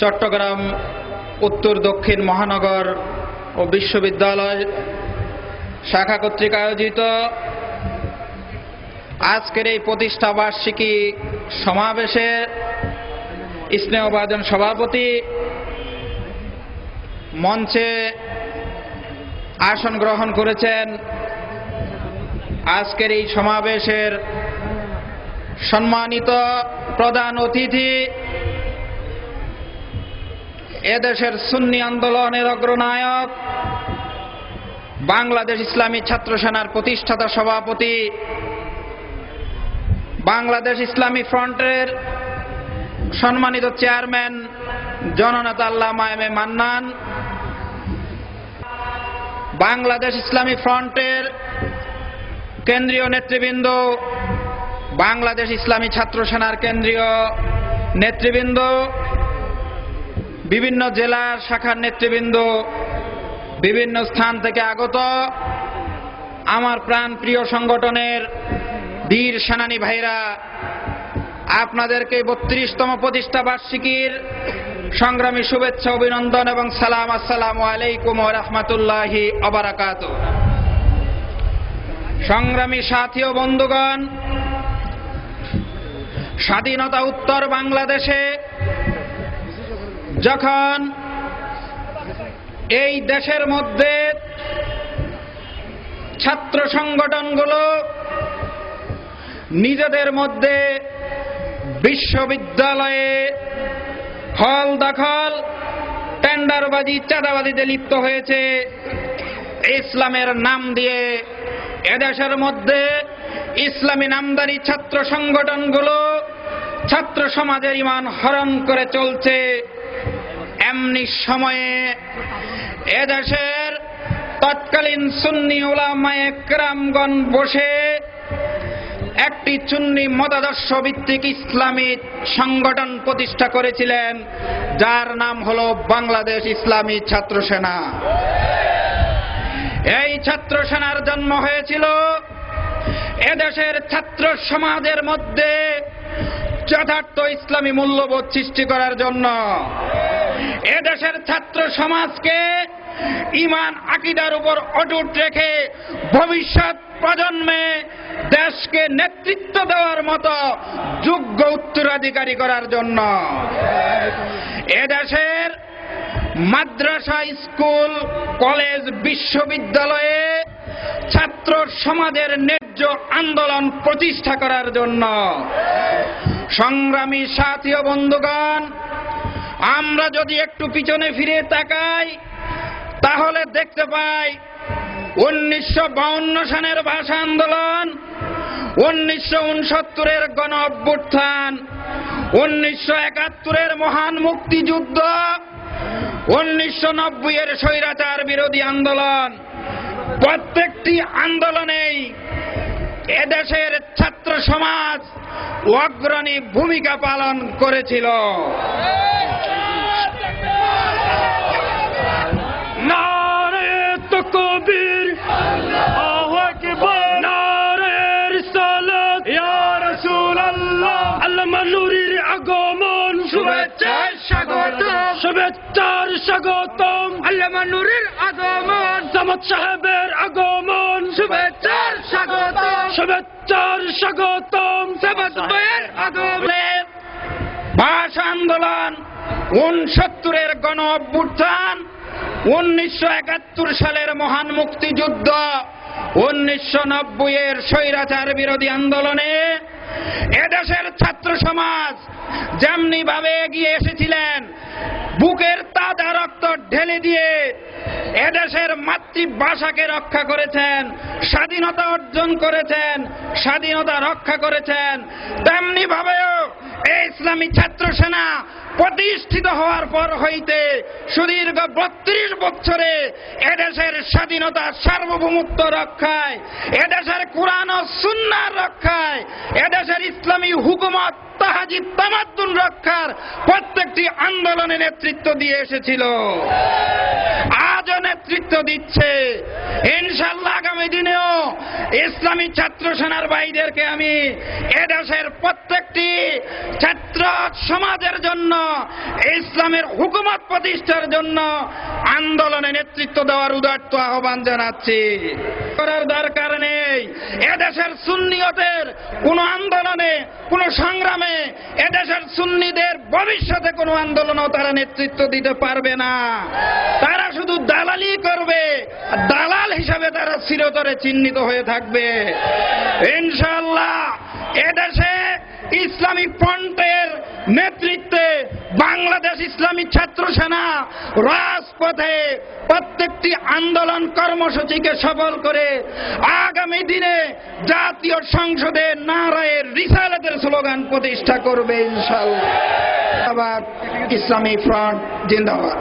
চট্টগ্রাম, উত্তর, দক্ষিণ মহানগর ও বিশ্ববিদ্যালয় শাখা কর্তৃক আয়োজিত আজকের এই প্রতিষ্ঠা বার্ষিকী সমাবেশে স্নেহভাজন সভাপতি মঞ্চে আসন গ্রহণ করেছেন। আজকের এই সমাবেশের সম্মানিত প্রধান অতিথি এদেশের সুন্নি আন্দোলনের অগ্রনায়ক, বাংলাদেশ ইসলামী ছাত্র সেনার প্রতিষ্ঠাতা সভাপতি, বাংলাদেশ ইসলামী ফ্রন্টের সম্মানিত চেয়ারম্যান জননেতা আল্লামা এম এ মান্নান, বাংলাদেশ ইসলামী ফ্রন্টের কেন্দ্রীয় নেতৃবৃন্দ, বাংলাদেশ ইসলামী ছাত্র সেনার কেন্দ্রীয় নেতৃবৃন্দ বিভিন্ন জেলার শাখার নেতৃবৃন্দ বিভিন্ন স্থান থেকে আগত আমার প্রাণ প্রিয় সংগঠনের বীর সেনানী ভাইরা, আপনাদেরকে বত্রিশতম প্রতিষ্ঠা বার্ষিকীর সংগ্রামী শুভেচ্ছা, অভিনন্দন এবং সালাম, আসসালামু আলাইকুম রহমতুল্লাহি অবরাকাত সংগ্রামী সাথী ও বন্ধুগণ, স্বাধীনতা উত্তর বাংলাদেশে যখন এই দেশের মধ্যে ছাত্র সংগঠনগুলো নিজেদের মধ্যে বিশ্ববিদ্যালয়ে হল দখল, টেন্ডারবাজি, চাঁদাবাজিতে লিপ্ত হয়েছে, ইসলামের নাম দিয়ে এদেশের মধ্যে ইসলামী নামদারি ছাত্র সংগঠনগুলো ছাত্র সমাজের ইমান হরণ করে চলছে। এমনি সময়ে এদেশের তৎকালীন সুন্নি ওলামায়ে ক্রামগণ বসে একটি চুন্নি মতাদর্শ ভিত্তিক ইসলামী সংগঠন প্রতিষ্ঠা করেছিলেন, যার নাম হল বাংলাদেশ ইসলামী ছাত্র সেনা এই ছাত্র সেনার জন্ম হয়েছিল এদেশের ছাত্র সমাজের মধ্যে যথার্থ ইসলামী মূল্যবোধ সৃষ্টি করার জন্য। এদেশের ছাত্র সমাজকে ইমান, আকিদার উপর অটুট রেখে ভবিষ্যৎ প্রজন্মে দেশকে নেতৃত্ব দেওয়ার মতো যোগ্য উত্তরাধিকারী করার জন্য। এদেশের মাদ্রাসা, স্কুল, কলেজ, বিশ্ববিদ্যালয়ে ছাত্র সমাজের ন্যায্য আন্দোলন প্রতিষ্ঠা করার জন্য। সংগ্রামী সাথী বন্ধুগণ আমরা যদি একটু পিছনে ফিরে তাকাই, তাহলে দেখতে পাই উনিশশো সনের ভাষা আন্দোলন, উনিশশো উনসত্তরের গণ অভ্যুত্থান, উনিশশো একাত্তরের মহান মুক্তিযুদ্ধ, উনিশশো নব্বইয়ের স্বৈরাচার বিরোধী আন্দোলন। প্রত্যেকটি আন্দোলনেই এদেশের ছাত্র সমাজ অগ্রণী ভূমিকা পালন করেছিল। স্বাগতম। আল্লামা নূরের আগমন জামাত সাহেবের আগমন। শুভেচ্ছার স্বাগতম। শুভেচ্ছার স্বাগতম। ভাইয়ের আগমন ভাষা আন্দোলন উনসত্তরের গণ অভ্যুত্থান উনিশশো একাত্তর সালের মহান মুক্তিযুদ্ধ উনিশশো নব্বইয়ের স্বৈরাচার বিরোধী আন্দোলনে এদেশের ছাত্র সমাজ যেমনি ভাবে এগিয়ে এসেছিলেন বুকের তাজা রক্ত ঢেলে দিয়ে এদেশের মাতৃভাষাকে রক্ষা করেছেন, স্বাধীনতা অর্জন করেছেন, স্বাধীনতা রক্ষা করেছেন। তেমনি ভাবেও এই ইসলামী ছাত্র সেনা প্রতিষ্ঠিত হওয়ার পর হইতে সুদীর্ঘ বত্রিশ বছরে এদেশের স্বাধীনতা সার্বভৌমত্ব রক্ষায়, এদেশের কোরআন ও সুন্নার রক্ষায়, এদেশের ইসলামী হুকুমত তাহাজি তামাদ্দুন রক্ষার প্রত্যেকটি আন্দোলনে নেতৃত্ব দিয়ে এসেছিল। আজও নেতৃত্ব দিচ্ছে। ইনশাল্লাহ আগামী দিনেও ইসলামী ছাত্র সেনার ভাইদেরকে আমি এদেশের প্রত্যেকটি ছাত্র সমাজের জন্য, ইসলামের হুকুমত প্রতিষ্ঠার জন্য আন্দোলনে নেতৃত্ব দেওয়ার উদার্ত আহ্বান জানাচ্ছি। করার দরকার এদেশের সুন্নিয়তের কোন আন্দোলনে, কোন সংগ্রামে এদেশের সুন্নিদের ভবিষ্যতে কোনো আন্দোলনও তারা নেতৃত্ব দিতে পারবে না। তারা শুধু দালালি করবে, দালাল হিসাবে তারা চিরতরে চিহ্নিত হয়ে থাকবে। ইনশাল্লাহ এদেশে ইসলামী ফ্রন্টের নেতৃত্বে বাংলাদেশ ইসলামী ছাত্র সেনা রাজপথে প্রত্যেকটি আন্দোলন কর্মসূচিকে সফল করে আগামী দিনে জাতীয় সংসদে নারায়ের রিসালাতের স্লোগান প্রতিষ্ঠা করবে ইনশাল্লাহ ইসলামী ফ্রন্ট জিন্দাবাদ।